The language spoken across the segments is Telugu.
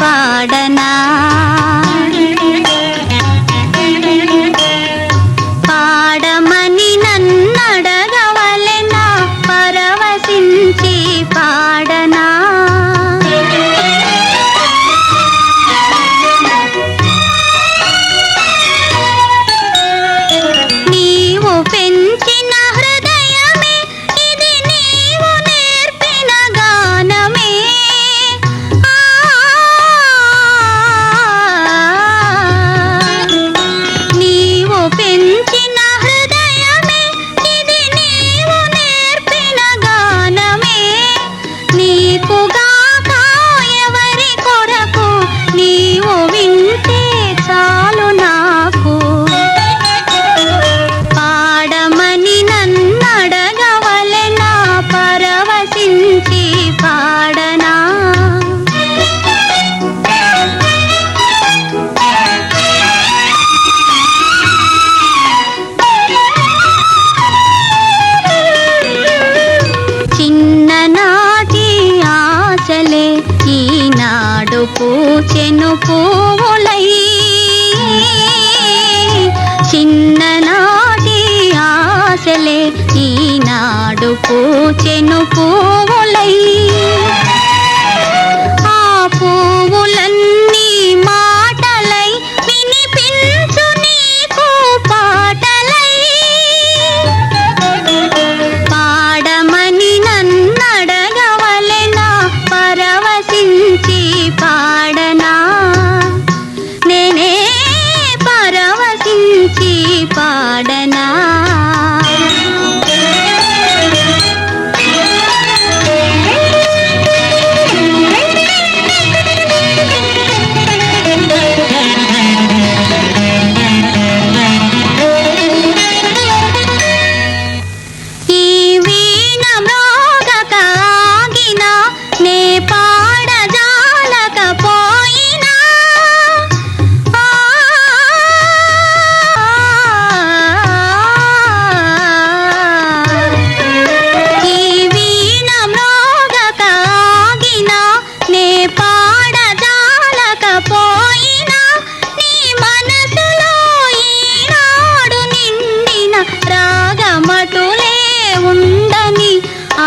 பாடனா? పూచెను పూవులై చిన్ననాటి ఆశలే ఈనాడు. పూచెను పూవు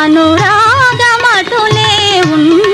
అనురాగమటులే ఉంది